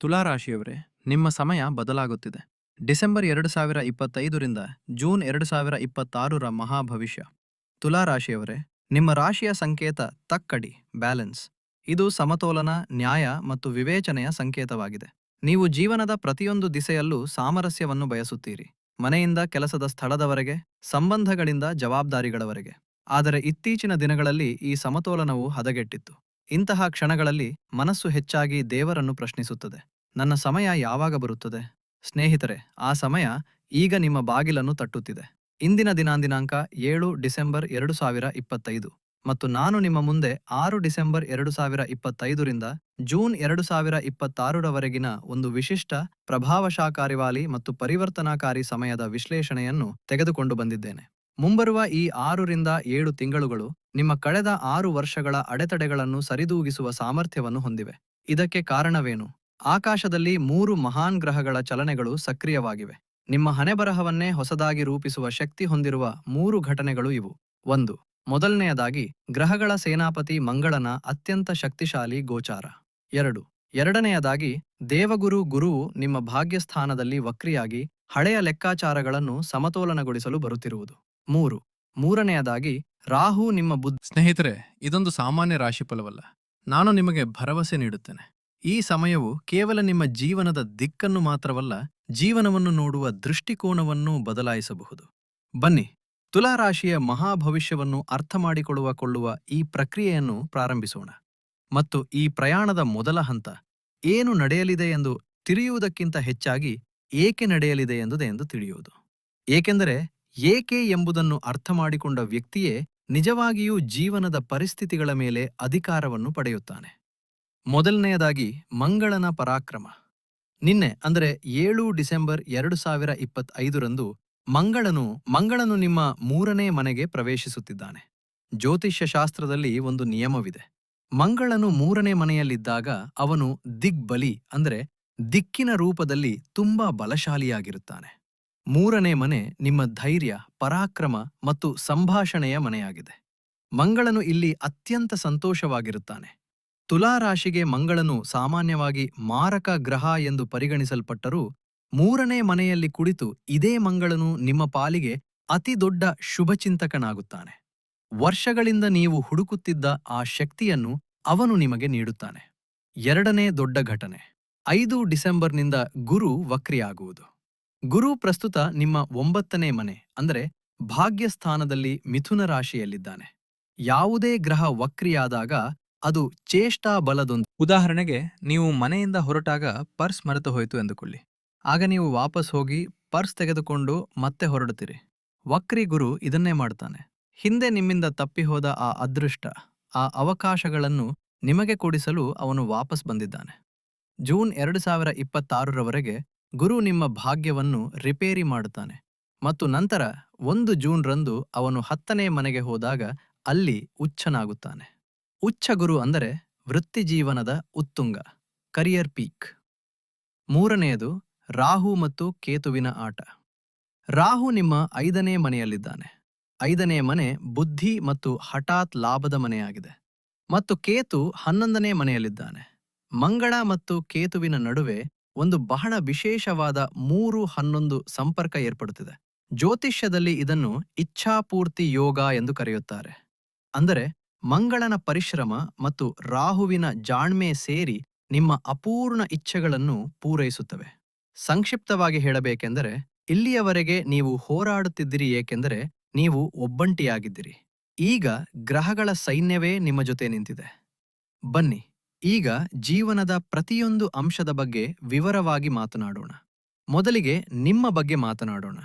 ತುಲಾರಾಶಿಯವರೇ ನಿಮ್ಮ ಸಮಯ ಬದಲಾಗುತ್ತಿದೆ. ಡಿಸೆಂಬರ್ ಎರಡು ಸಾವಿರ ಇಪ್ಪತ್ತೈದರಿಂದ ಜೂನ್ ಎರಡು ಸಾವಿರ ಇಪ್ಪತ್ತಾರರ ಮಹಾಭವಿಷ್ಯ. ತುಲಾರಾಶಿಯವರೇ ನಿಮ್ಮ ರಾಶಿಯ ಸಂಕೇತ ತಕ್ಕಡಿ, ಬ್ಯಾಲೆನ್ಸ್. ಇದು ಸಮತೋಲನ, ನ್ಯಾಯ ಮತ್ತು ವಿವೇಚನೆಯ ಸಂಕೇತವಾಗಿದೆ. ನೀವು ಜೀವನದ ಪ್ರತಿಯೊಂದು ದಿಸೆಯಲ್ಲೂ ಸಾಮರಸ್ಯವನ್ನು ಬಯಸುತ್ತೀರಿ. ಮನೆಯಿಂದ ಕೆಲಸದ ಸ್ಥಳದವರೆಗೆ, ಸಂಬಂಧಗಳಿಂದ ಜವಾಬ್ದಾರಿಗಳವರೆಗೆ. ಆದರೆ ಇತ್ತೀಚಿನ ದಿನಗಳಲ್ಲಿ ಈ ಸಮತೋಲನವು ಹದಗೆಟ್ಟಿತ್ತು. ಇಂತಹ ಕ್ಷಣಗಳಲ್ಲಿ ಮನಸ್ಸು ಹೆಚ್ಚಾಗಿ ದೇವರನ್ನು ಪ್ರಶ್ನಿಸುತ್ತದೆ. ನನ್ನ ಸಮಯ ಯಾವಾಗ ಬರುತ್ತದೆ? ಸ್ನೇಹಿತರೆ, ಆ ಸಮಯ ಈಗ ನಿಮ್ಮ ಬಾಗಿಲನ್ನು ತಟ್ಟುತ್ತಿದೆ. ಇಂದಿನ ದಿನಾಂದಿನಾಂಕ ಏಳು ಡಿಸೆಂಬರ್ ಎರಡು ಸಾವಿರ ಇಪ್ಪತ್ತೈದು ಮತ್ತು ನಾನು ನಿಮ್ಮ ಮುಂದೆ ಆರು ಡಿಸೆಂಬರ್ ಎರಡು ಸಾವಿರ ಇಪ್ಪತ್ತೈದರಿಂದ ಜೂನ್ ಎರಡು ಸಾವಿರ ಇಪ್ಪತ್ತಾರರವರೆಗಿನ ಒಂದು ವಿಶಿಷ್ಟ ಪ್ರಭಾವಶಾಕಾರಿವಾಲಿ ಮತ್ತು ಪರಿವರ್ತನಾಕಾರಿ ಸಮಯದ ವಿಶ್ಲೇಷಣೆಯನ್ನು ತೆಗೆದುಕೊಂಡು ಬಂದಿದ್ದೇನೆ. ಮುಂಬರುವ ಈ ಆರರಿಂದ ಏಳು ತಿಂಗಳುಗಳು ನಿಮ್ಮ ಕಳೆದ ಆರು ವರ್ಷಗಳ ಅಡೆತಡೆಗಳನ್ನು ಸರಿದೂಗಿಸುವ ಸಾಮರ್ಥ್ಯವನ್ನು ಹೊಂದಿವೆ. ಇದಕ್ಕೆ ಕಾರಣವೇನು? ಆಕಾಶದಲ್ಲಿ ಮೂರು ಮಹಾನ್ ಗ್ರಹಗಳ ಚಲನೆಗಳು ಸಕ್ರಿಯವಾಗಿವೆ. ನಿಮ್ಮ ಹಣೆಬರಹವನ್ನೇ ಹೊಸದಾಗಿ ರೂಪಿಸುವ ಶಕ್ತಿ ಹೊಂದಿರುವ ಮೂರು ಘಟನೆಗಳು ಇವು. ಒಂದು, ಮೊದಲನೆಯದಾಗಿ, ಗ್ರಹಗಳ ಸೇನಾಪತಿ ಮಂಗಳನ ಅತ್ಯಂತ ಶಕ್ತಿಶಾಲಿ ಗೋಚಾರ. ಎರಡು, ಎರಡನೆಯದಾಗಿ, ದೇವಗುರು ಗುರುವು ನಿಮ್ಮ ಭಾಗ್ಯಸ್ಥಾನದಲ್ಲಿ ವಕ್ರಿಯಾಗಿ ಹಳೆಯ ಲೆಕ್ಕಾಚಾರಗಳನ್ನು ಸಮತೋಲನಗೊಳಿಸಲು ಬರುತ್ತಿರುವುದು. ಮೂರು, ಮೂರನೆಯದಾಗಿ ರಾಹು ನಿಮ್ಮ ಬುದ್ಧ ಸ್ನೇಹಿತರೆ, ಇದೊಂದು ಸಾಮಾನ್ಯ ರಾಶಿಫಲವಲ್ಲ ನಾನು ನಿಮಗೆ ಭರವಸೆ ನೀಡುತ್ತೇನೆ. ಈ ಸಮಯವು ಕೇವಲ ನಿಮ್ಮ ಜೀವನದ ದಿಕ್ಕನ್ನು ಮಾತ್ರವಲ್ಲ, ಜೀವನವನ್ನು ನೋಡುವ ದೃಷ್ಟಿಕೋನವನ್ನೂ ಬದಲಾಯಿಸಬಹುದು. ಬನ್ನಿ, ತುಲಾರಾಶಿಯ ಮಹಾಭವಿಷ್ಯವನ್ನು ಅರ್ಥ ಮಾಡಿಕೊಳ್ಳುವ, ಕೊಳ್ಳುವ ಈ ಪ್ರಕ್ರಿಯೆಯನ್ನು ಪ್ರಾರಂಭಿಸೋಣ. ಮತ್ತು ಈ ಪ್ರಯಾಣದ ಮೊದಲ ಹಂತ, ಏನು ನಡೆಯಲಿದೆ ಎಂದು ತಿಳಿಯುವುದಕ್ಕಿಂತ ಹೆಚ್ಚಾಗಿ ಏಕೆ ನಡೆಯಲಿದೆ ಎಂದುದೇ ಎಂದು ತಿಳಿಯುವುದು ಏಕೆಂದರೆ, ಏಕೆ ಎಂಬುದನ್ನು ಅರ್ಥ ಮಾಡಿಕೊಂಡ ವ್ಯಕ್ತಿಯೇ ನಿಜವಾಗಿಯೂ ಜೀವನದ ಪರಿಸ್ಥಿತಿಗಳ ಮೇಲೆ ಅಧಿಕಾರವನ್ನು ಪಡೆಯುತ್ತಾನೆ. ಮೊದಲನೆಯದಾಗಿ ಮಂಗಳನ ಪರಾಕ್ರಮ. ನಿನ್ನೆ, ಅಂದರೆ ಏಳು ಡಿಸೆಂಬರ್ ಎರಡು ಸಾವಿರ ಇಪ್ಪತ್ತೈದರಂದು ಮಂಗಳನು ಮಂಗಳನು ನಿಮ್ಮ ಮೂರನೇ ಮನೆಗೆ ಪ್ರವೇಶಿಸುತ್ತಿದ್ದಾನೆ. ಜ್ಯೋತಿಷ್ಯ ಶಾಸ್ತ್ರದಲ್ಲಿ ಒಂದು ನಿಯಮವಿದೆ. ಮಂಗಳನು ಮೂರನೇ ಮನೆಯಲ್ಲಿದ್ದಾಗ ಅವನು ದಿಗ್ಬಲಿ, ಅಂದರೆ ದಿಕ್ಕಿನ ರೂಪದಲ್ಲಿ ತುಂಬಾ ಬಲಶಾಲಿಯಾಗಿರುತ್ತಾನೆ. ಮೂರನೇ ಮನೆ ನಿಮ್ಮ ಧೈರ್ಯ, ಪರಾಕ್ರಮ ಮತ್ತು ಸಂಭಾಷಣೆಯ ಮನೆಯಾಗಿದೆ. ಮಂಗಳನು ಇಲ್ಲಿ ಅತ್ಯಂತ ಸಂತೋಷವಾಗಿರುತ್ತಾನೆ. ತುಲಾರಾಶಿಗೆ ಮಂಗಳನು ಸಾಮಾನ್ಯವಾಗಿ ಮಾರಕ ಗ್ರಹ ಎಂದು ಪರಿಗಣಿಸಲ್ಪಟ್ಟರೂ, ಮೂರನೇ ಮನೆಯಲ್ಲಿ ಕುಳಿತು ಇದೇ ಮಂಗಳನು ನಿಮ್ಮ ಪಾಲಿಗೆ ಅತಿ ದೊಡ್ಡ ಶುಭಚಿಂತಕನಾಗುತ್ತಾನೆ. ವರ್ಷಗಳಿಂದ ನೀವು ಹುಡುಕುತ್ತಿದ್ದ ಆ ಶಕ್ತಿಯನ್ನು ಅವನು ನಿಮಗೆ ನೀಡುತ್ತಾನೆ. ಎರಡನೇ ದೊಡ್ಡ ಘಟನೆ, ಐದು ಡಿಸೆಂಬರ್ನಿಂದ ಗುರು ವಕ್ರಿಯಾಗುವುದು. ಗುರು ಪ್ರಸ್ತುತ ನಿಮ್ಮ ಒಂಬತ್ತನೇ ಮನೆ, ಅಂದರೆ ಭಾಗ್ಯಸ್ಥಾನದಲ್ಲಿ ಮಿಥುನ ರಾಶಿಯಲ್ಲಿದ್ದಾನೆ. ಯಾವುದೇ ಗ್ರಹ ವಕ್ರಿಯಾದಾಗ ಅದು ಚೇಷ್ಟಾ ಬಲದೊಂದು. ಉದಾಹರಣೆಗೆ, ನೀವು ಮನೆಯಿಂದ ಹೊರಟಾಗ ಪರ್ಸ್ ಮರೆತು ಹೋಯಿತು ಎಂದುಕೊಳ್ಳಿ. ಆಗ ನೀವು ವಾಪಸ್ ಹೋಗಿ ಪರ್ಸ್ ತೆಗೆದುಕೊಂಡು ಮತ್ತೆ ಹೊರಡುತ್ತೀರಿ. ವಕ್ರಿ ಗುರು ಇದನ್ನೇ ಮಾಡ್ತಾನೆ. ಹಿಂದೆ ನಿಮ್ಮಿಂದ ತಪ್ಪಿಹೋದ ಆ ಅದೃಷ್ಟ, ಆ ಅವಕಾಶಗಳನ್ನು ನಿಮಗೆ ಕೊಡಿಸಲು ಅವನು ವಾಪಸ್ ಬಂದಿದ್ದಾನೆ. ಜೂನ್ ಎರಡು ಸಾವಿರ ಇಪ್ಪತ್ತಾರರವರೆಗೆ ಗುರು ನಿಮ್ಮ ಭಾಗ್ಯವನ್ನು ರಿಪೇರಿ ಮಾಡುತ್ತಾನೆ ಮತ್ತು ನಂತರ ಒಂದು ಜೂನ್ ರಂದು ಅವನು ಹತ್ತನೇ ಮನೆಗೆ ಹೋದಾಗ ಅಲ್ಲಿ ಉಚ್ಚನಾಗುತ್ತಾನೆ ಉಚ್ಚ ಗುರು ಅಂದರೆ ವೃತ್ತಿಜೀವನದ ಉತ್ತುಂಗ. Career peak. ಮೂರನೆಯದು ರಾಹು ಮತ್ತು ಕೇತುವಿನ ಆಟ. ರಾಹು ನಿಮ್ಮ ಐದನೇ ಮನೆಯಲ್ಲಿದ್ದಾನೆ. ಐದನೇ ಮನೆ ಬುದ್ಧಿ ಮತ್ತು ಹಠಾತ್ ಲಾಭದ ಮನೆಯಾಗಿದೆ. ಮತ್ತು ಕೇತು ಹನ್ನೊಂದನೇ ಮನೆಯಲ್ಲಿದ್ದಾನೆ. ಮಂಗಳ ಮತ್ತು ಕೇತುವಿನ ನಡುವೆ ಒಂದು ಬಹಳ ವಿಶೇಷವಾದ ಮೂರು ಹನ್ನೊಂದು ಸಂಪರ್ಕ ಏರ್ಪಡುತ್ತಿದೆ. ಜ್ಯೋತಿಷ್ಯದಲ್ಲಿ ಇದನ್ನು ಇಚ್ಛಾಪೂರ್ತಿ ಯೋಗ ಎಂದು ಕರೆಯುತ್ತಾರೆ. ಅಂದರೆ ಮಂಗಳನ ಪರಿಶ್ರಮ ಮತ್ತು ರಾಹುವಿನ ಜಾಣ್ಮೆ ಸೇರಿ ನಿಮ್ಮ ಅಪೂರ್ಣ ಇಚ್ಛೆಗಳನ್ನು ಪೂರೈಸುತ್ತವೆ. ಸಂಕ್ಷಿಪ್ತವಾಗಿ ಹೇಳಬೇಕೆಂದರೆ, ಇಲ್ಲಿಯವರೆಗೆ ನೀವು ಹೋರಾಡುತ್ತಿದ್ದಿರಿ ಏಕೆಂದರೆ ನೀವು ಒಬ್ಬಂಟಿಯಾಗಿದ್ದಿರಿ. ಈಗ ಗ್ರಹಗಳ ಸೈನ್ಯವೇ ನಿಮ್ಮ ಜೊತೆ ನಿಂತಿದೆ. ಬನ್ನಿ. ಈಗ ಜೀವನದ ಪ್ರತಿಯೊಂದು ಅಂಶದ ಬಗ್ಗೆ ವಿವರವಾಗಿ ಮಾತನಾಡೋಣ. ಮೊದಲಿಗೆ ನಿಮ್ಮ ಬಗ್ಗೆ ಮಾತನಾಡೋಣ.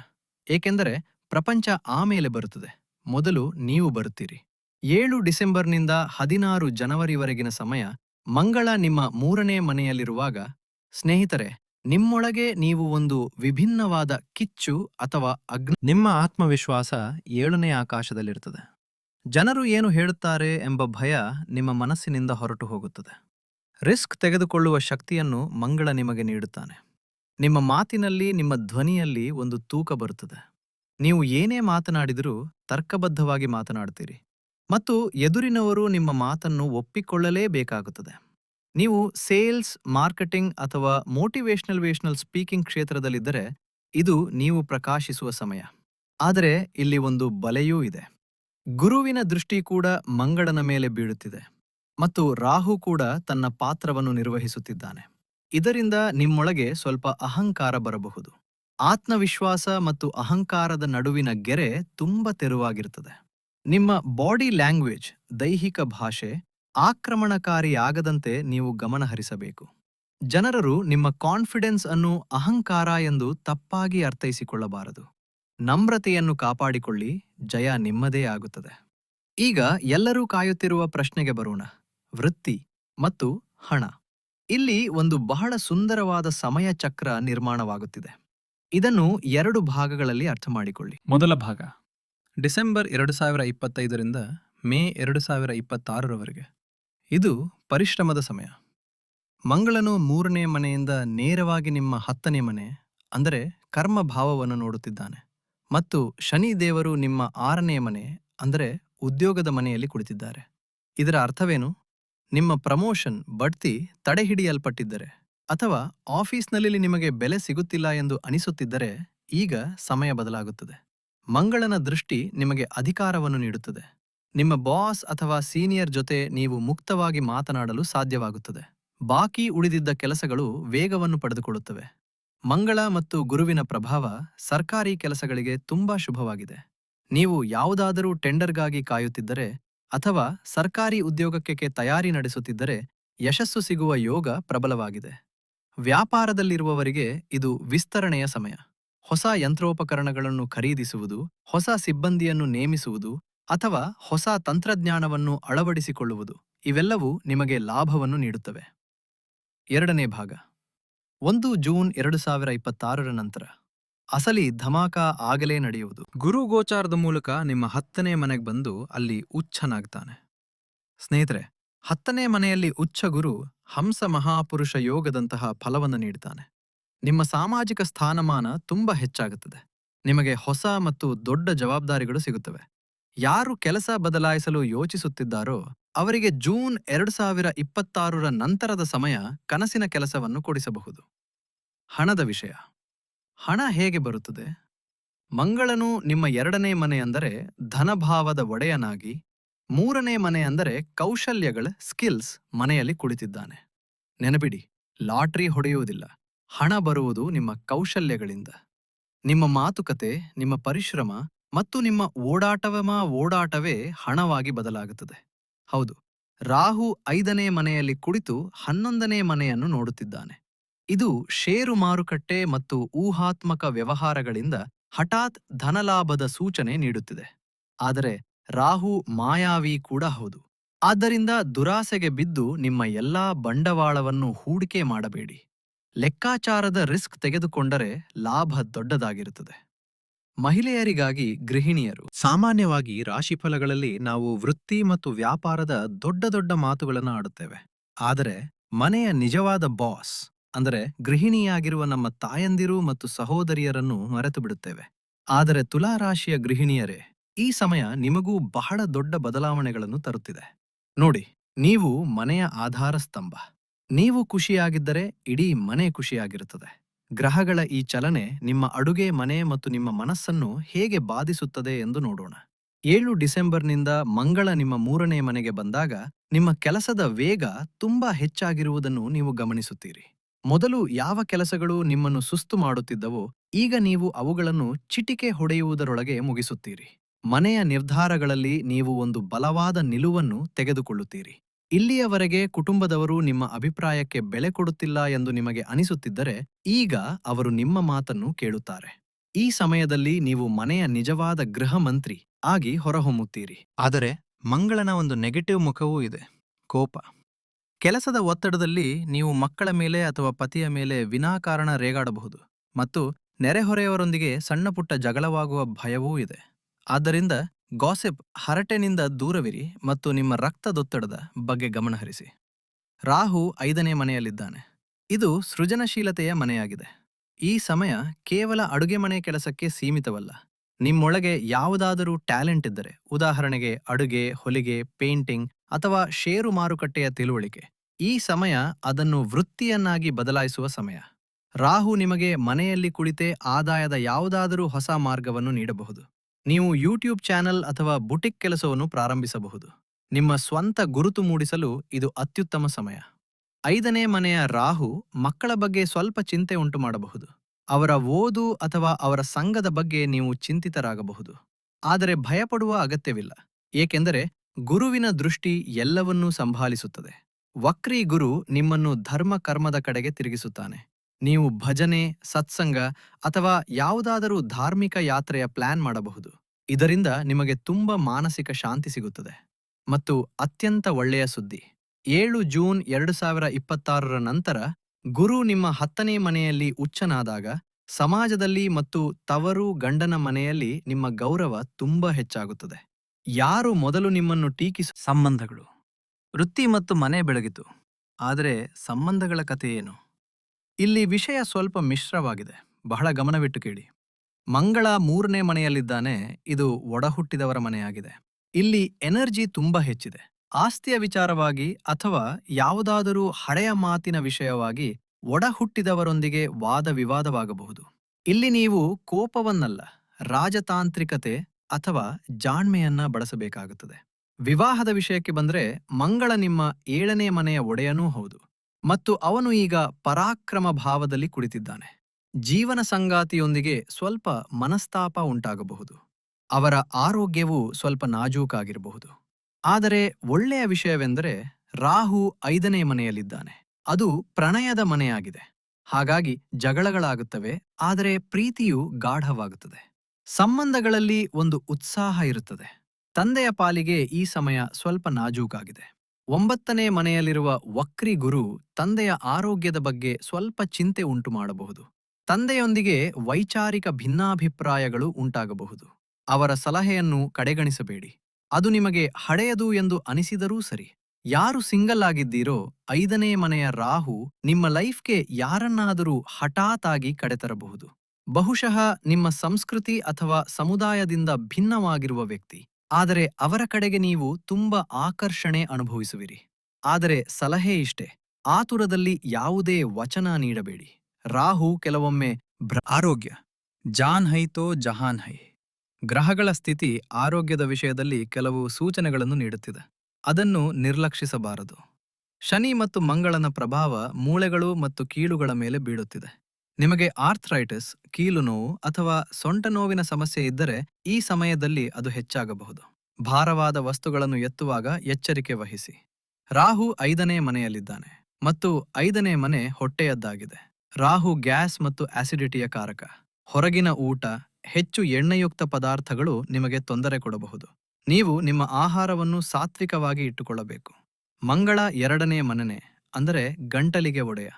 ಏಕೆಂದರೆ ಪ್ರಪಂಚ ಆಮೇಲೆ ಬರುತ್ತದೆ. ಮೊದಲು ನೀವು ಬರುತ್ತೀರಿ. ಏಳು ಡಿಸೆಂಬರ್ನಿಂದ ಹದಿನಾರು ಜನವರಿವರೆಗಿನ ಸಮಯ ಮಂಗಳ ನಿಮ್ಮ ಮೂರನೇ ಮನೆಯಲ್ಲಿರುವಾಗ, ಸ್ನೇಹಿತರೆ, ನಿಮ್ಮೊಳಗೆ ನೀವು ಒಂದು ವಿಭಿನ್ನವಾದ ಕಿಚ್ಚು ಅಥವಾ ಅಗ್ನಿ ನಿಮ್ಮ ಆತ್ಮವಿಶ್ವಾಸ ಏಳನೇ ಆಕಾಶದಲ್ಲಿರುತ್ತದೆ. ಜನರು ಏನು ಹೇಳುತ್ತಾರೆ ಎಂಬ ಭಯ ನಿಮ್ಮ ಮನಸ್ಸಿನಿಂದ ಹೊರಟು ಹೋಗುತ್ತದೆ ರಿಸ್ಕ್ ತೆಗೆದುಕೊಳ್ಳುವ ಶಕ್ತಿಯನ್ನು ಮಂಗಳ ನಿಮಗೆ ನೀಡುತ್ತಾನೆ. ನಿಮ್ಮ ಮಾತಿನಲ್ಲಿ, ನಿಮ್ಮ ಧ್ವನಿಯಲ್ಲಿ ಒಂದು ತೂಕ ಬರುತ್ತದೆ. ನೀವು ಏನೇ ಮಾತನಾಡಿದರೂ ತರ್ಕಬದ್ಧವಾಗಿ ಮಾತನಾಡ್ತೀರಿ. ಮತ್ತು ಎದುರಿನವರು ನಿಮ್ಮ ಮಾತನ್ನು ಒಪ್ಪಿಕೊಳ್ಳಲೇಬೇಕಾಗುತ್ತದೆ. ನೀವು ಸೇಲ್ಸ್, ಮಾರ್ಕೆಟಿಂಗ್ ಅಥವಾ ಮೋಟಿವೇಶನಲ್ ವೇಷನಲ್ ಸ್ಪೀಕಿಂಗ್ ಕ್ಷೇತ್ರದಲ್ಲಿದ್ದರೆ ಇದು ನೀವು ಪ್ರಕಾಶಿಸುವ ಸಮಯ. ಆದರೆ ಇಲ್ಲಿ ಒಂದು ಬಲೆಯೂ ಇದೆ. ಗುರುವಿನ ದೃಷ್ಟಿ ಕೂಡ ಮಂಗಳನ ಮೇಲೆ ಬೀಳುತ್ತಿದೆ. ಮತ್ತು ರಾಹು ಕೂಡ ತನ್ನ ಪಾತ್ರವನ್ನು ನಿರ್ವಹಿಸುತ್ತಿದ್ದಾನೆ. ಇದರಿಂದ ನಿಮ್ಮೊಳಗೆ ಸ್ವಲ್ಪ ಅಹಂಕಾರ ಬರಬಹುದು. ಆತ್ಮವಿಶ್ವಾಸ ಮತ್ತು ಅಹಂಕಾರದ ನಡುವಿನ ಗೆರೆ ತುಂಬ ತೆರುವಾಗಿರುತ್ತದೆ ನಿಮ್ಮ ಬಾಡಿ ಲ್ಯಾಂಗ್ವೇಜ್, ದೈಹಿಕ ಭಾಷೆ ಆಕ್ರಮಣಕಾರಿಯಾಗದಂತೆ ನೀವು ಗಮನಹರಿಸಬೇಕು. ಜನರರು ನಿಮ್ಮ ಕಾನ್ಫಿಡೆನ್ಸ್ ಅನ್ನು ಅಹಂಕಾರ ಎಂದು ತಪ್ಪಾಗಿ ಅರ್ಥೈಸಿಕೊಳ್ಳಬಾರದು. ನಮ್ರತೆಯನ್ನು ಕಾಪಾಡಿಕೊಳ್ಳಿ, ಜಯ ನಿಮ್ಮದೇ ಆಗುತ್ತದೆ. ಈಗ ಎಲ್ಲರೂ ಕಾಯುತ್ತಿರುವ ಪ್ರಶ್ನೆಗೆ ಬರೋಣ. ವೃತ್ತಿ ಮತ್ತು ಹಣ. ಇಲ್ಲಿ ಒಂದು ಬಹಳ ಸುಂದರವಾದ ಸಮಯ ಚಕ್ರ ನಿರ್ಮಾಣವಾಗುತ್ತಿದೆ. ಇದನ್ನು ಎರಡು ಭಾಗಗಳಲ್ಲಿ ಅರ್ಥ ಮಾಡಿಕೊಳ್ಳಿ. ಮೊದಲ ಭಾಗ. ಡಿಸೆಂಬರ್ ಎರಡು ಸಾವಿರ ಇಪ್ಪತ್ತೈದರಿಂದ ಮೇ ಎರಡು ಸಾವಿರ ಇಪ್ಪತ್ತಾರರವರೆಗೆ ಇದು ಪರಿಶ್ರಮದ ಸಮಯ. ಮಂಗಳನು ಮೂರನೇ ಮನೆಯಿಂದ ನೇರವಾಗಿ ನಿಮ್ಮ ಹತ್ತನೇ ಮನೆ, ಅಂದರೆ ಕರ್ಮ ಭಾವವನ್ನು ನೋಡುತ್ತಿದ್ದಾನೆ. ಮತ್ತು ಶನಿ ದೇವರು ನಿಮ್ಮ ಆರನೇ ಮನೆ, ಅಂದರೆ ಉದ್ಯೋಗದ ಮನೆಯಲ್ಲಿ ಕುಳಿತಿದ್ದಾರೆ. ಇದರ ಅರ್ಥವೇನು? ನಿಮ್ಮ ಪ್ರಮೋಷನ್ ಬಡ್ತಿ ತಡೆಹಿಡಿಯಲ್ಪಟ್ಟಿದ್ದರೆ ಅಥವಾ ಆಫೀಸ್ನಲ್ಲಿ ನಿಮಗೆ ಬೆಲೆ ಸಿಗುತ್ತಿಲ್ಲ ಎಂದು ಅನಿಸುತ್ತಿದ್ದರೆ ಈಗ ಸಮಯ ಬದಲಾಗುತ್ತದೆ. ಮಂಗಳನ ದೃಷ್ಟಿ ನಿಮಗೆ ಅಧಿಕಾರವನ್ನು ನೀಡುತ್ತದೆ. ನಿಮ್ಮ ಬಾಸ್ ಅಥವಾ ಸೀನಿಯರ್ ಜೊತೆ ನೀವು ಮುಕ್ತವಾಗಿ ಮಾತನಾಡಲು ಸಾಧ್ಯವಾಗುತ್ತದೆ. ಬಾಕಿ ಉಳಿದಿದ್ದ ಕೆಲಸಗಳು ವೇಗವನ್ನು ಪಡೆದುಕೊಳ್ಳುತ್ತವೆ. ಮಂಗಳ ಮತ್ತು ಗುರುವಿನ ಪ್ರಭಾವ ಸರ್ಕಾರಿ ಕೆಲಸಗಳಿಗೆ ತುಂಬಾ ಶುಭವಾಗಿದೆ. ನೀವು ಯಾವುದಾದರೂ ಟೆಂಡರ್ಗಾಗಿ ಕಾಯುತ್ತಿದ್ದರೆ ಅಥವಾ ಸರ್ಕಾರಿ ಉದ್ಯೋಗಕ್ಕೆ ತಯಾರಿ ನಡೆಸುತ್ತಿದ್ದರೆ ಯಶಸ್ಸು ಸಿಗುವ ಯೋಗ ಪ್ರಬಲವಾಗಿದೆ. ವ್ಯಾಪಾರದಲ್ಲಿರುವವರಿಗೆ ಇದು ವಿಸ್ತರಣೆಯ ಸಮಯ. ಹೊಸ ಯಂತ್ರೋಪಕರಣಗಳನ್ನು ಖರೀದಿಸುವುದು, ಹೊಸ ಸಿಬ್ಬಂದಿಯನ್ನು ನೇಮಿಸುವುದು ಅಥವಾ ಹೊಸ ತಂತ್ರಜ್ಞಾನವನ್ನು ಅಳವಡಿಸಿಕೊಳ್ಳುವುದು, ಇವೆಲ್ಲವೂ ನಿಮಗೆ ಲಾಭವನ್ನು ನೀಡುತ್ತವೆ. ಎರಡನೇ ಭಾಗ. ಒಂದು ಜೂನ್ ಎರಡು ಸಾವಿರ ಇಪ್ಪತ್ತಾರರ ನಂತರ. ಅಸಲಿ ಧಮಾಕ ಆಗಲೇ ನಡೆಯುವುದು. ಗುರು ಗೋಚಾರದ ಮೂಲಕ ನಿಮ್ಮ ಹತ್ತನೇ ಮನೆಗೆ ಬಂದು ಅಲ್ಲಿ ಉಚ್ಚನಾಗ್ತಾನೆ ಸ್ನೇಹಿತರೆ, ಹತ್ತನೇ ಮನೆಯಲ್ಲಿ ಉಚ್ಚ ಗುರು ಹಂಸ ಮಹಾಪುರುಷ ಯೋಗದಂತಹ ಫಲವನ್ನು ನೀಡ್ತಾನೆ. ನಿಮ್ಮ ಸಾಮಾಜಿಕ ಸ್ಥಾನಮಾನ ತುಂಬಾ ಹೆಚ್ಚಾಗುತ್ತದೆ. ನಿಮಗೆ ಹೊಸ ಮತ್ತು ದೊಡ್ಡ ಜವಾಬ್ದಾರಿಗಳು ಸಿಗುತ್ತವೆ. ಯಾರು ಕೆಲಸ ಬದಲಾಯಿಸಲು ಯೋಚಿಸುತ್ತಿದ್ದಾರೋ ಅವರಿಗೆ ಜೂನ್ ಎರಡು ಸಾವಿರ ಇಪ್ಪತ್ತಾರರ ನಂತರದ ಸಮಯ ಕನಸಿನ ಕೆಲಸವನ್ನು ಕೊಡಿಸಬಹುದು. ಹಣದ ವಿಷಯ. ಹಣ ಹೇಗೆ ಬರುತ್ತದೆ? ಮಂಗಳನು ನಿಮ್ಮ ಎರಡನೇ ಮನೆ ಅಂದರೆ ಧನಭಾವದ ಒಡೆಯನಾಗಿ, ಮೂರನೇ ಮನೆ ಅಂದರೆ ಕೌಶಲ್ಯಗಳ ಸ್ಕಿಲ್ಸ್ ಮನೆಯಲ್ಲಿ ಕುಳಿತಿದ್ದಾನೆ. ನೆನಪಿಡಿ, ಲಾಟ್ರಿ ಹೊಡೆಯುವುದಿಲ್ಲ. ಹಣ ಬರುವುದು ನಿಮ್ಮ ಕೌಶಲ್ಯಗಳಿಂದ. ನಿಮ್ಮ ಮಾತುಕತೆ, ನಿಮ್ಮ ಪರಿಶ್ರಮ ಮತ್ತು ನಿಮ್ಮ ಓಡಾಟವಮ ಓಡಾಟವೇ ಹಣವಾಗಿ ಬದಲಾಗುತ್ತದೆ. ಹೌದು, ರಾಹು ಐದನೇ ಮನೆಯಲ್ಲಿ ಕುಳಿತು ಹನ್ನೊಂದನೇ ಮನೆಯನ್ನು ನೋಡುತ್ತಿದ್ದಾನೆ. ಇದು ಷೇರು ಮಾರುಕಟ್ಟೆ ಮತ್ತು ಊಹಾತ್ಮಕ ವ್ಯವಹಾರಗಳಿಂದ ಹಠಾತ್ ಧನಲಾಭದ ಸೂಚನೆ ನೀಡುತ್ತಿದೆ. ಆದರೆ ರಾಹು ಮಾಯಾವಿ ಕೂಡ ಹೌದು. ಆದ್ದರಿಂದ ದುರಾಸೆಗೆ ಬಿದ್ದು ನಿಮ್ಮ ಎಲ್ಲಾ ಬಂಡವಾಳವನ್ನು ಹೂಡಿಕೆ ಮಾಡಬೇಡಿ. ಲೆಕ್ಕಾಚಾರದ ರಿಸ್ಕ್ ತೆಗೆದುಕೊಂಡರೆ ಲಾಭ ದೊಡ್ಡದಾಗಿರುತ್ತದೆ. ಮಹಿಳೆಯರಿಗಾಗಿ ಗೃಹಿಣಿಯರು, ಸಾಮಾನ್ಯವಾಗಿ ರಾಶಿಫಲಗಳಲ್ಲಿ ನಾವು ವೃತ್ತಿ ಮತ್ತು ವ್ಯಾಪಾರದ ದೊಡ್ಡ ದೊಡ್ಡ ಮಾತುಗಳನ್ನು ಆಡುತ್ತೇವೆ. ಆದರೆ ಮನೆಯ ನಿಜವಾದ ಬಾಸ್ ಅಂದರೆ ಗೃಹಿಣಿಯಾಗಿರುವ ನಮ್ಮ ತಾಯಂದಿರು ಮತ್ತು ಸಹೋದರಿಯರನ್ನು ಮರೆತು ಬಿಡುತ್ತೇವೆ ಆದರೆ ತುಲಾರಾಶಿಯ ಗೃಹಿಣಿಯರೇ, ಈ ಸಮಯ ನಿಮಗೂ ಬಹಳ ದೊಡ್ಡ ಬದಲಾವಣೆಗಳನ್ನು ತರುತ್ತಿದೆ. ನೋಡಿ, ನೀವು ಮನೆಯ ಆಧಾರ ಸ್ತಂಭ. ನೀವು ಖುಷಿಯಾಗಿದ್ದರೆ ಇಡೀ ಮನೆ ಖುಷಿಯಾಗಿರುತ್ತದೆ. ಗ್ರಹಗಳ ಈ ಚಲನೆ ನಿಮ್ಮ ಅಡುಗೆ ಮನೆ ಮತ್ತು ನಿಮ್ಮ ಮನಸ್ಸನ್ನು ಹೇಗೆ ಬಾಧಿಸುತ್ತದೆ ಎಂದು ನೋಡೋಣ. ಏಳು ಡಿಸೆಂಬರ್ನಿಂದ ಮಂಗಳ ನಿಮ್ಮ ಮೂರನೇ ಮನೆಗೆ ಬಂದಾಗ ನಿಮ್ಮ ಕೆಲಸದ ವೇಗ ತುಂಬಾ ಹೆಚ್ಚಾಗಿರುವುದನ್ನು ನೀವು ಗಮನಿಸುತ್ತೀರಿ. ಮೊದಲು ಯಾವ ಕೆಲಸಗಳು ನಿಮ್ಮನ್ನು ಸುಸ್ತು ಮಾಡುತ್ತಿದ್ದವೋ, ಈಗ ನೀವು ಅವುಗಳನ್ನು ಚಿಟಿಕೆ ಹೊಡೆಯುವುದರೊಳಗೆ ಮುಗಿಸುತ್ತೀರಿ. ಮನೆಯ ನಿರ್ಧಾರಗಳಲ್ಲಿ ನೀವು ಒಂದು ಬಲವಾದ ನಿಲುವನ್ನು ತೆಗೆದುಕೊಳ್ಳುತ್ತೀರಿ. ಇಲ್ಲಿಯವರೆಗೆ ಕುಟುಂಬದವರು ನಿಮ್ಮ ಅಭಿಪ್ರಾಯಕ್ಕೆ ಬೆಲೆ ಕೊಡುತ್ತಿಲ್ಲ ಎಂದು ನಿಮಗೆ ಅನಿಸುತ್ತಿದ್ದರೆ, ಈಗ ಅವರು ನಿಮ್ಮ ಮಾತನ್ನು ಕೇಳುತ್ತಾರೆ. ಈ ಸಮಯದಲ್ಲಿ ನೀವು ಮನೆಯ ನಿಜವಾದ ಗೃಹ ಮಂತ್ರಿ ಆಗಿ ಹೊರಹೊಮ್ಮುತ್ತೀರಿ. ಆದರೆ, ಮಂಗಳನ ಒಂದು ನೆಗೆಟಿವ್ ಮುಖವೂ ಇದೆ. ಕೋಪ. ಕೆಲಸದ ಒತ್ತಡದಲ್ಲಿ ನೀವು ಮಕ್ಕಳ ಮೇಲೆ ಅಥವಾ ಪತಿಯ ಮೇಲೆ ವಿನಾಕಾರಣ ರೇಗಾಡಬಹುದು ಮತ್ತು ನೆರೆಹೊರೆಯವರೊಂದಿಗೆ ಸಣ್ಣಪುಟ್ಟ ಜಗಳವಾಗುವ ಭಯವೂ ಇದೆ. ಆದ್ದರಿಂದ ಗಾಸೆಪ್ ಹರಟೆನಿಂದ ದೂರವಿರಿ ಮತ್ತು ನಿಮ್ಮ ರಕ್ತದೊತ್ತಡದ ಬಗ್ಗೆ ಗಮನಹರಿಸಿ. ರಾಹು ಐದನೇ ಮನೆಯಲ್ಲಿದ್ದಾನೆ. ಇದು ಸೃಜನಶೀಲತೆಯ ಮನೆಯಾಗಿದೆ. ಈ ಸಮಯ ಕೇವಲ ಅಡುಗೆ ಮನೆ ಕೆಲಸಕ್ಕೆ ಸೀಮಿತವಲ್ಲ. ನಿಮ್ಮೊಳಗೆ ಯಾವುದಾದರೂ ಟ್ಯಾಲೆಂಟ್ ಇದ್ದರೆ, ಉದಾಹರಣೆಗೆ ಅಡುಗೆ, ಹೊಲಿಗೆ, ಪೇಂಟಿಂಗ್ ಅಥವಾ ಷೇರು ಮಾರುಕಟ್ಟೆಯ ತಿಳುವಳಿಕೆ ಈ ಸಮಯ ಅದನ್ನು ವೃತ್ತಿಯನ್ನಾಗಿ ಬದಲಾಯಿಸುವ ಸಮಯ. ರಾಹು ನಿಮಗೆ ಮನೆಯಲ್ಲಿ ಕುಳಿತೇ ಆದಾಯದ ಯಾವುದಾದರೂ ಹೊಸ ಮಾರ್ಗವನ್ನು ನೀಡಬಹುದು. ನೀವು ಯೂಟ್ಯೂಬ್ ಚಾನೆಲ್ ಅಥವಾ ಬುಟಿಕ್ ಕೆಲಸವನ್ನು ಪ್ರಾರಂಭಿಸಬಹುದು. ನಿಮ್ಮ ಸ್ವಂತ ಗುರುತು ಮೂಡಿಸಲು ಇದು ಅತ್ಯುತ್ತಮ ಸಮಯ. ಐದನೇ ಮನೆಯ ರಾಹು ಮಕ್ಕಳ ಬಗ್ಗೆ ಸ್ವಲ್ಪ ಚಿಂತೆ ಉಂಟು ಮಾಡಬಹುದು. ಅವರ ಓದು ಅಥವಾ ಅವರ ಸಂಘದ ಬಗ್ಗೆ ನೀವು ಚಿಂತಿತರಾಗಬಹುದು. ಆದರೆ ಭಯಪಡುವ ಅಗತ್ಯವಿಲ್ಲ. ಏಕೆಂದರೆ ಗುರುವಿನ ದೃಷ್ಟಿ ಎಲ್ಲವನ್ನೂ ಸಂಭಾಲಿಸುತ್ತದೆ. ವಕ್ರಿ ಗುರು ನಿಮ್ಮನ್ನು ಧರ್ಮ ಕರ್ಮದ ಕಡೆಗೆ ತಿರುಗಿಸುತ್ತಾನೆ. ನೀವು ಭಜನೆ, ಸತ್ಸಂಗ ಅಥವಾ ಯಾವುದಾದರೂ ಧಾರ್ಮಿಕ ಯಾತ್ರೆಯ ಪ್ಲಾನ್ ಮಾಡಬಹುದು. ಇದರಿಂದ ನಿಮಗೆ ತುಂಬ ಮಾನಸಿಕ ಶಾಂತಿ ಸಿಗುತ್ತದೆ. ಮತ್ತು ಅತ್ಯಂತ ಒಳ್ಳೆಯ ಸುದ್ದಿ. ಏಳು ಜೂನ್ ಎರಡು ಸಾವಿರ ಇಪ್ಪತ್ತಾರರ ನಂತರ ಗುರು ನಿಮ್ಮ ಹತ್ತನೇ ಮನೆಯಲ್ಲಿ ಉಚ್ಚನಾದಾಗ ಸಮಾಜದಲ್ಲಿ ಮತ್ತು ತವರು ಗಂಡನ ಮನೆಯಲ್ಲಿ ನಿಮ್ಮ ಗೌರವ ತುಂಬ ಹೆಚ್ಚಾಗುತ್ತದೆ. ಯಾರು ಮೊದಲು ನಿಮ್ಮನ್ನು ಟೀಕಿಸ ಸಂಬಂಧಗಳು. ವೃತ್ತಿ ಮತ್ತು ಮನೆ ಬೆಳಗಿತು. ಆದರೆ ಸಂಬಂಧಗಳ ಕಥೆ ಏನು? ಇಲ್ಲಿ ವಿಷಯ ಸ್ವಲ್ಪ ಮಿಶ್ರವಾಗಿದೆ. ಬಹಳ ಗಮನವಿಟ್ಟು ಕೇಳಿ. ಮಂಗಳ ಮೂರನೇ ಮನೆಯಲ್ಲಿದ್ದಾನೆ. ಇದು ಒಡಹುಟ್ಟಿದವರ ಮನೆಯಾಗಿದೆ. ಇಲ್ಲಿ ಎನರ್ಜಿ ತುಂಬಾ ಹೆಚ್ಚಿದೆ. ಆಸ್ತಿಯ ವಿಚಾರವಾಗಿ ಅಥವಾ ಯಾವುದಾದರೂ ಹಳೆಯ ಮಾತಿನ ವಿಷಯವಾಗಿ ಒಡಹುಟ್ಟಿದವರೊಂದಿಗೆ ವಾದ ವಿವಾದವಾಗಬಹುದು. ಇಲ್ಲಿ ನೀವು ಕೋಪವನ್ನಲ್ಲ, ರಾಜತಾಂತ್ರಿಕತೆ ಅಥವಾ ಜಾಣ್ಮೆಯನ್ನ ಬಳಸಬೇಕಾಗುತ್ತದೆ. ವಿವಾಹದ ವಿಷಯಕ್ಕೆ ಬಂದರೆ ಮಂಗಳ ನಿಮ್ಮ ಏಳನೇ ಮನೆಯ ಒಡೆಯನೂ ಹೌದು. ಮತ್ತು ಅವನು ಈಗ ಪರಾಕ್ರಮ ಭಾವದಲ್ಲಿ ಕುಳಿತಿದ್ದಾನೆ. ಜೀವನ ಸಂಗಾತಿಯೊಂದಿಗೆ ಸ್ವಲ್ಪ ಮನಸ್ತಾಪ ಉಂಟಾಗಬಹುದು. ಅವರ ಆರೋಗ್ಯವು ಸ್ವಲ್ಪ ನಾಜೂಕಾಗಿರಬಹುದು. ಆದರೆ ಒಳ್ಳೆಯ ವಿಷಯವೆಂದರೆ ರಾಹು ಐದನೇ ಮನೆಯಲ್ಲಿದ್ದಾನೆ. ಅದು ಪ್ರಣಯದ ಮನೆಯಾಗಿದೆ. ಹಾಗಾಗಿ ಜಗಳಗಳಾಗುತ್ತವೆ, ಆದರೆ ಪ್ರೀತಿಯು ಗಾಢವಾಗುತ್ತದೆ. ಸಂಬಂಧಗಳಲ್ಲಿ ಒಂದು ಉತ್ಸಾಹ ಇರುತ್ತದೆ. ತಂದೆಯ ಪಾಲಿಗೆ ಈ ಸಮಯ ಸ್ವಲ್ಪ ನಾಜೂಕಾಗಿದೆ. ಒಂಬತ್ತನೇ ಮನೆಯಲ್ಲಿರುವ ವಕ್ರಿ ಗುರು ತಂದೆಯ ಆರೋಗ್ಯದ ಬಗ್ಗೆ ಸ್ವಲ್ಪ ಚಿಂತೆ ಉಂಟು ಮಾಡಬಹುದು. ತಂದೆಯೊಂದಿಗೆ ವೈಚಾರಿಕ ಭಿನ್ನಾಭಿಪ್ರಾಯಗಳು ಉಂಟಾಗಬಹುದು. ಅವರ ಸಲಹೆಯನ್ನು ಕಡೆಗಣಿಸಬೇಡಿ. ಅದು ನಿಮಗೆ ಹಳೆಯದು ಎಂದು ಅನಿಸಿದರೂ ಸರಿ. ಯಾರು ಸಿಂಗಲ್ ಆಗಿದ್ದೀರೋ ಐದನೇ ಮನೆಯ ರಾಹು ನಿಮ್ಮ ಲೈಫ್ಗೆ ಯಾರನ್ನಾದರೂ ಹಠಾತ್ ಆಗಿ ಕಡೆತರಬಹುದು. ಬಹುಶಃ ನಿಮ್ಮ ಸಂಸ್ಕೃತಿ ಅಥವಾ ಸಮುದಾಯದಿಂದ ಭಿನ್ನವಾಗಿರುವ ವ್ಯಕ್ತಿ. ಆದರೆ ಅವರ ಕಡೆಗೆ ನೀವು ತುಂಬ ಆಕರ್ಷಣೆ ಅನುಭವಿಸುವಿರಿ. ಆದರೆ ಸಲಹೆ ಇಷ್ಟೆ. ಆತುರದಲ್ಲಿ ಯಾವುದೇ ವಚನ ನೀಡಬೇಡಿ. ರಾಹು ಕೆಲವೊಮ್ಮೆ ಆರೋಗ್ಯ. ಜಾನ್ ಹೈತೋ ಜಹಾನ್ ಹೈ. ಗ್ರಹಗಳ ಸ್ಥಿತಿ ಆರೋಗ್ಯದ ವಿಷಯದಲ್ಲಿ ಕೆಲವು ಸೂಚನೆಗಳನ್ನು ನೀಡುತ್ತಿದೆ. ಅದನ್ನು ನಿರ್ಲಕ್ಷಿಸಬಾರದು. ಶನಿ ಮತ್ತು ಮಂಗಳನ ಪ್ರಭಾವ ಮೂಳೆಗಳು ಮತ್ತು ಕೀಳುಗಳ ಮೇಲೆ ಬೀಳುತ್ತಿದೆ. ನಿಮಗೆ ಆರ್ಥ್ರೈಟಿಸ್, ಕೀಲು ನೋವು ಅಥವಾ ಸೊಂಟ ನೋವಿನ ಸಮಸ್ಯೆ ಇದ್ದರೆ ಈ ಸಮಯದಲ್ಲಿ ಅದು ಹೆಚ್ಚಾಗಬಹುದು. ಭಾರವಾದ ವಸ್ತುಗಳನ್ನು ಎತ್ತುವಾಗ ಎಚ್ಚರಿಕೆ ವಹಿಸಿ. ರಾಹು ಐದನೇ ಮನೆಯಲ್ಲಿದ್ದಾನೆ ಮತ್ತು ಐದನೇ ಮನೆ ಹೊಟ್ಟೆಯದ್ದಾಗಿದೆ. ರಾಹು ಗ್ಯಾಸ್ ಮತ್ತು ಆಸಿಡಿಟಿಯ ಕಾರಕ. ಹೊರಗಿನ ಊಟ, ಹೆಚ್ಚು ಎಣ್ಣೆಯುಕ್ತ ಪದಾರ್ಥಗಳು ನಿಮಗೆ ತೊಂದರೆ ಕೊಡಬಹುದು. ನೀವು ನಿಮ್ಮ ಆಹಾರವನ್ನು ಸಾತ್ವಿಕವಾಗಿ ಇಟ್ಟುಕೊಳ್ಳಬೇಕು. ಮಂಗಳ ಎರಡನೇ ಮನನೆ ಅಂದರೆ ಗಂಟಲಿಗೆ ಒಡೆಯ.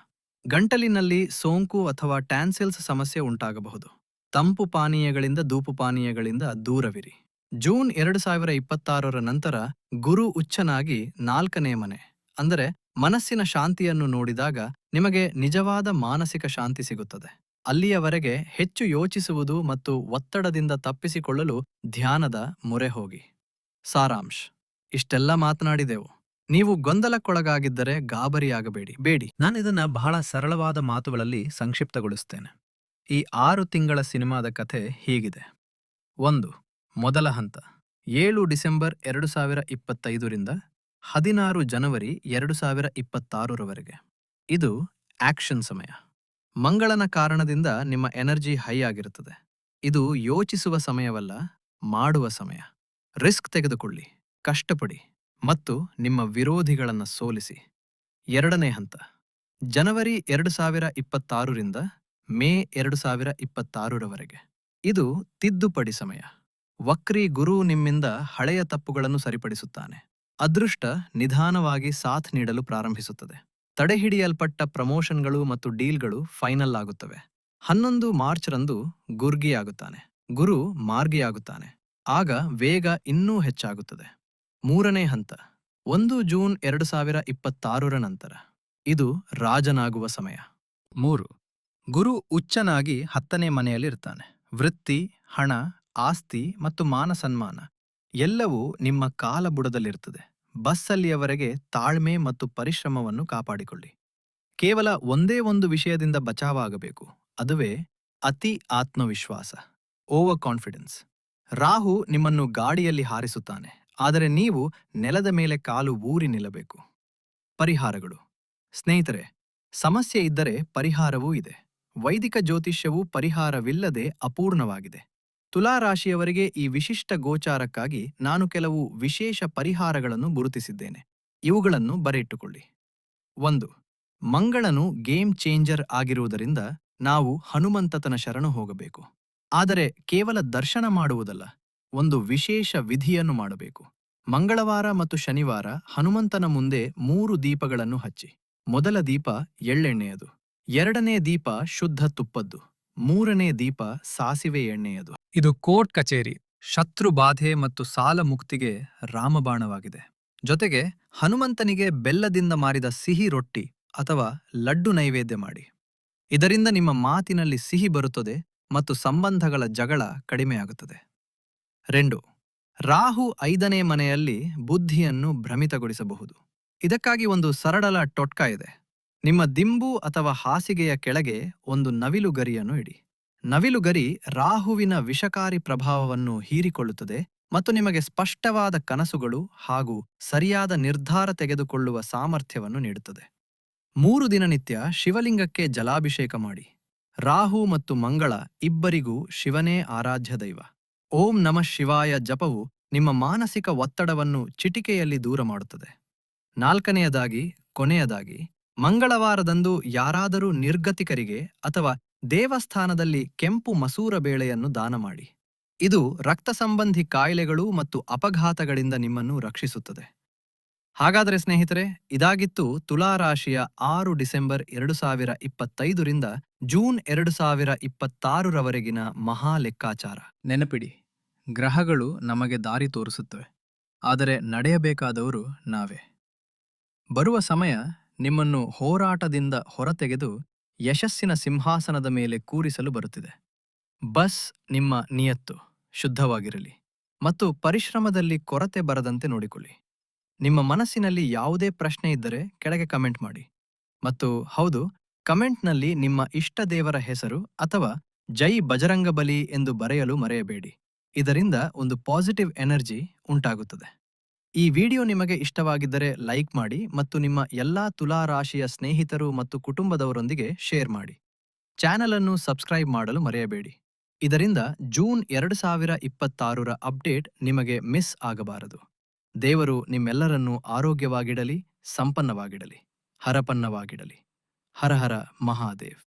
ಗಂಟಲಿನಲ್ಲಿ ಸೋಂಕು ಅಥವಾ ಟ್ಯಾನ್ಸಿಲ್ಸ್ ಸಮಸ್ಯೆ ಉಂಟಾಗಬಹುದು. ತಂಪು ಪಾನೀಯಗಳಿಂದ ಧೂಪು ಪಾನೀಯಗಳಿಂದ ದೂರವಿರಿ. ಜೂನ್ ಎರಡು ಸಾವಿರ ಇಪ್ಪತ್ತಾರರ ನಂತರ ಗುರು ಉಚ್ಚನಾಗಿ ನಾಲ್ಕನೇ ಮನೆ, ಅಂದರೆ ಮನಸ್ಸಿನ ಶಾಂತಿಯನ್ನು ನೋಡಿದಾಗ ನಿಮಗೆ ನಿಜವಾದ ಮಾನಸಿಕ ಶಾಂತಿ ಸಿಗುತ್ತದೆ. ಅಲ್ಲಿಯವರೆಗೆ ಹೆಚ್ಚು ಯೋಚಿಸುವುದು ಮತ್ತು ಒತ್ತಡದಿಂದ ತಪ್ಪಿಸಿಕೊಳ್ಳಲು ಧ್ಯಾನದ ಮೊರೆ ಹೋಗಿ. ಸಾರಾಂಶ್, ಇಷ್ಟೆಲ್ಲ ಮಾತನಾಡಿದೆವು. ನೀವು ಗೊಂದಲಕ್ಕೊಳಗಾಗಿದ್ದರೆ ಗಾಬರಿಯಾಗಬೇಡಿ. ಬೇಡಿ. ನಾನು ಇದನ್ನು ಬಹಳ ಸರಳವಾದ ಮಾತುಗಳಲ್ಲಿ ಸಂಕ್ಷಿಪ್ತಗೊಳಿಸ್ತೇನೆ. ಈ ಆರು ತಿಂಗಳ ಸಿನಿಮಾದ ಕಥೆ ಹೀಗಿದೆ. ಒಂದು, ಮೊದಲ ಹಂತ. ಏಳು ಡಿಸೆಂಬರ್ ಎರಡು ಸಾವಿರ ಇಪ್ಪತ್ತೈದರಿಂದ ಹದಿನಾರು ಜನವರಿ ಎರಡು ಸಾವಿರ ಇಪ್ಪತ್ತಾರರವರೆಗೆ ಇದು ಆಕ್ಷನ್ ಸಮಯ. ಮಂಗಳನ ಕಾರಣದಿಂದ ನಿಮ್ಮ ಎನರ್ಜಿ ಹೈ ಆಗಿರುತ್ತದೆ. ಇದು ಯೋಚಿಸುವ ಸಮಯವಲ್ಲ, ಮಾಡುವ ಸಮಯ. ರಿಸ್ಕ್ ತೆಗೆದುಕೊಳ್ಳಿ. ಕಷ್ಟಪಡಿ. ಮತ್ತು ನಿಮ್ಮ ವಿರೋಧಿಗಳನ್ನು ಸೋಲಿಸಿ. ಎರಡನೇ ಹಂತ. ಜನವರಿ ಎರಡು ಸಾವಿರ ಇಪ್ಪತ್ತಾರರಿಂದ ಮೇ ಎರಡು ಸಾವಿರ ಇಪ್ಪತ್ತಾರರವರೆಗೆ ಇದು ತಿದ್ದುಪಡಿ ಸಮಯ. ವಕ್ರಿ ಗುರು ನಿಮ್ಮಿಂದ ಹಳೆಯ ತಪ್ಪುಗಳನ್ನು ಸರಿಪಡಿಸುತ್ತಾನೆ. ಅದೃಷ್ಟ ನಿಧಾನವಾಗಿ ಸಾಥ್ ನೀಡಲು ಪ್ರಾರಂಭಿಸುತ್ತದೆ. ತಡೆಹಿಡಿಯಲ್ಪಟ್ಟ ಪ್ರಮೋಷನ್ಗಳು ಮತ್ತು ಡೀಲ್ಗಳು ಫೈನಲ್ ಆಗುತ್ತವೆ. ಹನ್ನೊಂದು ಮಾರ್ಚ್ರಂದು ಗುರ್ಗಿಯಾಗುತ್ತಾನೆ. ಗುರು ಮಾರ್ಗಿಯಾಗುತ್ತಾನೆ. ಆಗ ವೇಗ ಇನ್ನೂ ಹೆಚ್ಚಾಗುತ್ತದೆ. ಮೂರನೇ ಹಂತ, ಒಂದು ಜೂನ್ ಎರಡು ಸಾವಿರ ಇಪ್ಪತ್ತಾರರ ನಂತರ, ಇದು ರಾಜನಾಗುವ ಸಮಯ. ಮೂರು, ಗುರು ಉಚ್ಚನಾಗಿ ಹತ್ತನೇ ಮನೆಯಲ್ಲಿರ್ತಾನೆ. ವೃತ್ತಿ, ಹಣ, ಆಸ್ತಿ ಮತ್ತು ಮಾನಸನ್ಮಾನ ಎಲ್ಲವೂ ನಿಮ್ಮ ಕಾಲಬುಡದಲ್ಲಿರುತ್ತದೆ ಬಸ್ಸಲ್ಲಿಯವರೆಗೆ ತಾಳ್ಮೆ ಮತ್ತು ಪರಿಶ್ರಮವನ್ನು ಕಾಪಾಡಿಕೊಳ್ಳಿ. ಕೇವಲ ಒಂದೇ ಒಂದು ವಿಷಯದಿಂದ ಬಚಾವಾಗಬೇಕು, ಅದುವೇ ಅತಿ ಆತ್ಮವಿಶ್ವಾಸ, ಓವರ್ ಕಾನ್ಫಿಡೆನ್ಸ್. ರಾಹು ನಿಮ್ಮನ್ನು ಗಾಡಿಯಲ್ಲಿ ಹಾರಿಸುತ್ತಾನೆ ಆದರೆ ನೀವು ನೆಲದ ಮೇಲೆ ಕಾಲು ಊರಿ ನಿಲ್ಲಬೇಕು. ಪರಿಹಾರಗಳು. ಸ್ನೇಹಿತರೆ, ಸಮಸ್ಯೆ ಇದ್ದರೆ ಪರಿಹಾರವೂ ಇದೆ. ವೈದಿಕ ಜ್ಯೋತಿಷ್ಯವು ಪರಿಹಾರವಿಲ್ಲದೆ ಅಪೂರ್ಣವಾಗಿದೆ. ತುಲಾರಾಶಿಯವರಿಗೆ ಈ ವಿಶಿಷ್ಟ ಗೋಚಾರಕ್ಕಾಗಿ ನಾನು ಕೆಲವು ವಿಶೇಷ ಪರಿಹಾರಗಳನ್ನು ಗುರುತಿಸಿದ್ದೇನೆ. ಇವುಗಳನ್ನು ಬರೆಯಿಟ್ಟುಕೊಳ್ಳಿ. ಒಂದು, ಮಂಗಳನು ಗೇಮ್ ಚೇಂಜರ್ ಆಗಿರುವುದರಿಂದ ನಾವು ಹನುಮಂತತನ ಶರಣು ಹೋಗಬೇಕು. ಆದರೆ ಕೇವಲ ದರ್ಶನ ಮಾಡುವುದಲ್ಲ. ಒಂದು ವಿಶೇಷ ವಿಧಿಯನ್ನು ಮಾಡಬೇಕು. ಮಂಗಳವಾರ ಮತ್ತು ಶನಿವಾರ ಹನುಮಂತನ ಮುಂದೆ ಮೂರು ದೀಪಗಳನ್ನು ಹಚ್ಚಿ. ಮೊದಲ ದೀಪ ಎಳ್ಳೆಣ್ಣೆಯದು. ಎರಡನೇ ದೀಪ ಶುದ್ಧ ತುಪ್ಪದ್ದು. ಮೂರನೇ ದೀಪ ಸಾಸಿವೆ ಎಣ್ಣೆಯದು. ಇದು ಕೋರ್ಟ್ ಕಚೇರಿ, ಶತ್ರು ಬಾಧೆ ಮತ್ತು ಸಾಲ ಮುಕ್ತಿಗೆ ರಾಮಬಾಣವಾಗಿದೆ. ಜೊತೆಗೆ ಹನುಮಂತನಿಗೆ ಬೆಲ್ಲದಿಂದ ಮಾರಿದ ಸಿಹಿ ರೊಟ್ಟಿ ಅಥವಾ ಲಡ್ಡು ನೈವೇದ್ಯ ಮಾಡಿ. ಇದರಿಂದ ನಿಮ್ಮ ಮಾತಿನಲ್ಲಿ ಸಿಹಿ ಬರುತ್ತದೆ ಮತ್ತು ಸಂಬಂಧಗಳ ಜಗಳ ಕಡಿಮೆಯಾಗುತ್ತದೆ. రెండు ರಾಹು ಐದನೇ ಮನೆಯಲ್ಲಿ ಬುದ್ಧಿಯನ್ನು ಭ್ರಮಿತಗೊಳಿಸಬಹುದು. ಇದಕ್ಕಾಗಿ ಒಂದು ಸರಳ ಟೊಟ್ಕ ಇದೆ. ನಿಮ್ಮ ದಿಂಬು ಅಥವಾ ಹಾಸಿಗೆಯ ಕೆಳಗೆ ಒಂದು ನವಿಲು ಗರಿಯನ್ನು ಇಡಿ. ನವಿಲು ಗರಿ ರಾಹುವಿನ ವಿಷಕಾರಿ ಪ್ರಭಾವವನ್ನು ಹೀರಿಕೊಳ್ಳುತ್ತದೆ ಮತ್ತು ನಿಮಗೆ ಸ್ಪಷ್ಟವಾದ ಕನಸುಗಳು ಹಾಗೂ ಸರಿಯಾದ ನಿರ್ಧಾರ ತೆಗೆದುಕೊಳ್ಳುವ ಸಾಮರ್ಥ್ಯವನ್ನು ನೀಡುತ್ತದೆ. ಮೂರು ದಿನನಿತ್ಯ ಶಿವಲಿಂಗಕ್ಕೆ ಜಲಾಭಿಷೇಕ ಮಾಡಿ. ರಾಹು ಮತ್ತು ಮಂಗಳ ಇಬ್ಬರಿಗೂ ಶಿವನೇ ಆರಾಧ್ಯ ದೈವ. ಓಂ ನಮಃ ಶಿವಾಯ ಜಪವು ನಿಮ್ಮ ಮಾನಸಿಕ ಒತ್ತಡವನ್ನು ಚಿಟಿಕೆಯಲ್ಲಿ ದೂರ ಮಾಡುತ್ತದೆ. ನಾಲ್ಕನೆಯದಾಗಿ, ಕೊನೆಯದಾಗಿ, ಮಂಗಳವಾರದಂದು ಯಾರಾದರೂ ನಿರ್ಗತಿಕರಿಗೆ ಅಥವಾ ದೇವಸ್ಥಾನದಲ್ಲಿ ಕೆಂಪು ಮಸೂರ ಬೇಳೆಯನ್ನು ದಾನ ಮಾಡಿ. ಇದು ರಕ್ತ ಸಂಬಂಧಿ ಕಾಯಿಲೆಗಳು ಮತ್ತು ಅಪಘಾತಗಳಿಂದ ನಿಮ್ಮನ್ನು ರಕ್ಷಿಸುತ್ತದೆ. ಹಾಗಾದರೆ ಸ್ನೇಹಿತರೆ, ಇದಾಗಿತ್ತು ತುಲಾರಾಶಿಯ ಆರು ಡಿಸೆಂಬರ್ ಎರಡು ಸಾವಿರ ಇಪ್ಪತ್ತೈದರಿಂದ ಜೂನ್ ಎರಡು ಸಾವಿರ ಇಪ್ಪತ್ತಾರರವರೆಗಿನ ಮಹಾ ಲೆಕ್ಕಾಚಾರ ನೆನಪಿಡಿ. ಗ್ರಹಗಳು ನಮಗೆ ದಾರಿ ತೋರಿಸುತ್ತವೆ, ಆದರೆ ನಡೆಯಬೇಕಾದವರು ನಾವೇ. ಬರುವ ಸಮಯ ನಿಮ್ಮನ್ನು ಹೋರಾಟದಿಂದ ಹೊರತೆಗೆದು ಯಶಸ್ಸಿನ ಸಿಂಹಾಸನದ ಮೇಲೆ ಕೂರಿಸಲು ಬರುತ್ತಿದೆ. ಬಸ್ ನಿಮ್ಮ ನಿಯತ್ತು, ಶುದ್ಧವಾಗಿರಲಿ ಮತ್ತು ಪರಿಶ್ರಮದಲ್ಲಿ ಕೊರತೆ ಬರದಂತೆ ನೋಡಿಕೊಳ್ಳಿ. ನಿಮ್ಮ ಮನಸ್ಸಿನಲ್ಲಿ ಯಾವುದೇ ಪ್ರಶ್ನೆ ಇದ್ದರೆ ಕೆಳಗೆ ಕಮೆಂಟ್ ಮಾಡಿ. ಮತ್ತು ಹೌದು, ಕಮೆಂಟ್ನಲ್ಲಿ ನಿಮ್ಮ ಇಷ್ಟ ದೇವರ ಹೆಸರು ಅಥವಾ ಜೈ ಬಜರಂಗಬಲಿ ಎಂದು ಬರೆಯಲು ಮರೆಯಬೇಡಿ. ಇದರಿಂದ ಒಂದು ಪಾಸಿಟಿವ್ ಎನರ್ಜಿ ಉಂಟಾಗುತ್ತದೆ. ಈ ವಿಡಿಯೋ ನಿಮಗೆ ಇಷ್ಟವಾಗಿದ್ದರೆ ಲೈಕ್ ಮಾಡಿ ಮತ್ತು ನಿಮ್ಮ ಎಲ್ಲಾ ತುಲಾ ರಾಶಿಯ ಸ್ನೇಹಿತರು ಮತ್ತು ಕುಟುಂಬದವರೊಂದಿಗೆ ಶೇರ್ ಮಾಡಿ. ಚಾನೆಲ್ ಅನ್ನು ಸಬ್ಸ್ಕ್ರೈಬ್ ಮಾಡಲು ಮರೆಯಬೇಡಿ. ಇದರಿಂದ ಜೂನ್ ಎರಡು ಸಾವಿರ ಇಪ್ಪತ್ತಾರರ ಅಪ್ಡೇಟ್ ನಿಮಗೆ ಮಿಸ್ ಆಗಬಾರದು. ದೇವರು ನಿಮ್ಮೆಲ್ಲರನ್ನೂ ಆರೋಗ್ಯವಾಗಿಡಲಿ, ಸಂಪನ್ನವಾಗಿಡಲಿ, ಹರಪನ್ನವಾಗಿಡಲಿ. ಹರ ಹರ ಮಹಾದೇವ್.